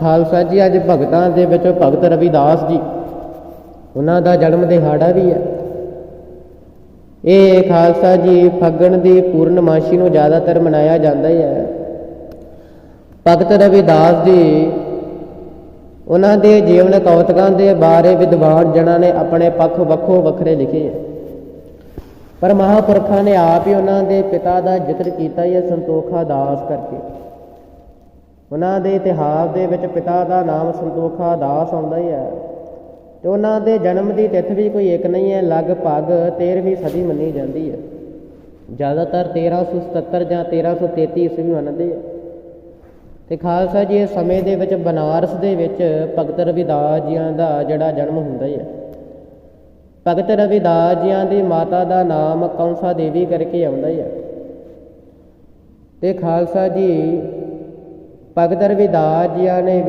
ਖਾਲਸਾ ਜੀ, ਅੱਜ ਭਗਤਾਂ ਦੇ ਵਿੱਚੋਂ ਭਗਤ ਰਵਿਦਾਸ ਜੀ, ਉਹਨਾਂ ਦਾ ਜਨਮ ਦਿਹਾੜਾ ਵੀ ਹੈ। ਇਹ ਖਾਲਸਾ ਜੀ ਫੱਗਣ ਦੀ ਪੂਰਨਮਾਸ਼ੀ ਨੂੰ ਜ਼ਿਆਦਾਤਰ ਮਨਾਇਆ ਜਾਂਦਾ ਹੀ ਹੈ। ਭਗਤ ਰਵਿਦਾਸ ਜੀ, ਉਹਨਾਂ ਦੇ ਜੀਵਨ ਕੌਤਕਾਂ ਦੇ ਬਾਰੇ ਵਿਦਵਾਨ ਜਨਾਂ ਨੇ ਆਪਣੇ ਪੱਖ ਵੱਖੋ ਵੱਖਰੇ ਲਿਖੇ ਹੈ। ਪਰ ਮਹਾਪੁਰਖਾਂ ਨੇ ਆਪ ਹੀ ਉਹਨਾਂ ਦੇ ਪਿਤਾ ਦਾ ਜ਼ਿਕਰ ਕੀਤਾ ਹੈ ਸੰਤੋਖਾ ਦਾਸ ਕਰਕੇ। ਉਹਨਾਂ ਦੇ ਇਤਿਹਾਸ ਦੇ ਵਿੱਚ ਪਿਤਾ ਦਾ ਨਾਮ ਸੰਤੋਖਾ ਦਾਸ ਆਉਂਦਾ ਹੀ ਹੈ। ਤੇ ਉਹਨਾਂ ਦੇ ਜਨਮ ਦੀ ਤਿਥ ਵੀ ਕੋਈ ਇੱਕ ਨਹੀਂ ਹੈ, ਲਗਭਗ 13ਵੀਂ ਸਦੀ ਮੰਨੀ ਜਾਂਦੀ ਹੈ। ਜ਼ਿਆਦਾਤਰ 1377 ਜਾਂ 1333 ਈਸਵੀ ਮੰਨਦੇ ਆ। ਤੇ ਖਾਲਸਾ ਜੀ, ਇਸ ਸਮੇਂ ਦੇ ਵਿੱਚ ਬਨਾਰਸ ਦੇ ਵਿੱਚ ਭਗਤ ਰਵਿਦਾਸ ਜੀਆਂ ਦਾ ਜਿਹੜਾ ਜਨਮ ਹੁੰਦਾ ਹੈ ਭਗਤ ਰਵਿਦਾਸ ਜੀਆਂ ਦੀ ਮਾਤਾ ਦਾ ਨਾਮ ਕੌਂਸਾ ਦੇਵੀ ਕਰਕੇ ਆਉਂਦਾ ਹੀ ਹੈ। ਤੇ ਖਾਲਸਾ ਜੀ ਭਗਤ ਰਵਿਦਾਸ ਜੀਆਂ ਨੇ